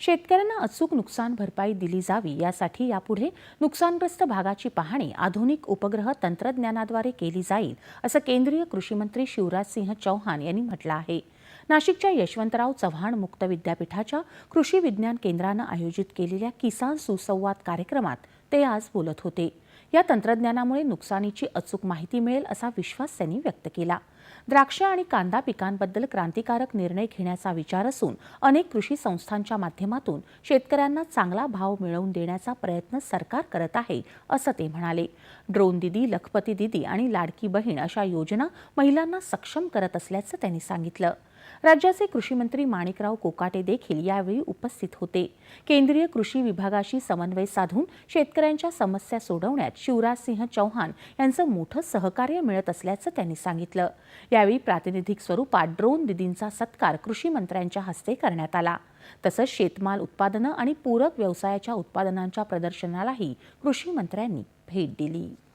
शेतकऱ्यांना अचूक नुकसान भरपाई दिली जावी यासाठी यापुढे नुकसानग्रस्त भागाची पाहणी आधुनिक उपग्रह तंत्रज्ञानाद्वारे केली जाईल असं केंद्रीय कृषीमंत्री शिवराज सिंह चौहान यांनी म्हटलं आहे. नाशिकच्या यशवंतराव चव्हाण मुक्त विद्यापीठाच्या कृषी विज्ञान केंद्रानं आयोजित केलेल्या किसान सुसंवाद कार्यक्रमात ते आज बोलत होते. या तंत्रज्ञानामुळे नुकसानीची अचूक माहिती मिळेल असा विश्वास त्यांनी व्यक्त केला. द्राक्ष आणि कांदा पिकांबद्दल क्रांतिकारक निर्णय घेण्याचा विचार असून अनेक कृषी संस्थांच्या माध्यमातून शेतकऱ्यांना चांगला भाव मिळवून देण्याचा प्रयत्न सरकार करत आहे असं ते म्हणाले. ड्रोन दिदी लखपती दिदी आणि लाडकी बहीण अशा योजना महिलांना सक्षम करत असल्याचं त्यांनी सांगितलं. राज्याचे कृषी मंत्री माणिकराव कोकाटे देखील यावेळी उपस्थित होते. केंद्रीय कृषी विभागाशी समन्वय साधून शेतकऱ्यांच्या समस्या सोडवण्यात शिवराजसिंह चौहान यांचं मोठं सहकार्य मिळत असल्याचं त्यांनी सांगितलं. यावेळी प्रातिनिधिक स्वरूपात ड्रोन दिदींचा सत्कार कृषी मंत्र्यांच्या हस्ते करण्यात आला. तसंच शेतमाल उत्पादनं आणि पूरक व्यवसायाच्या उत्पादनांच्या प्रदर्शनालाही कृषी मंत्र्यांनी भेट दिली.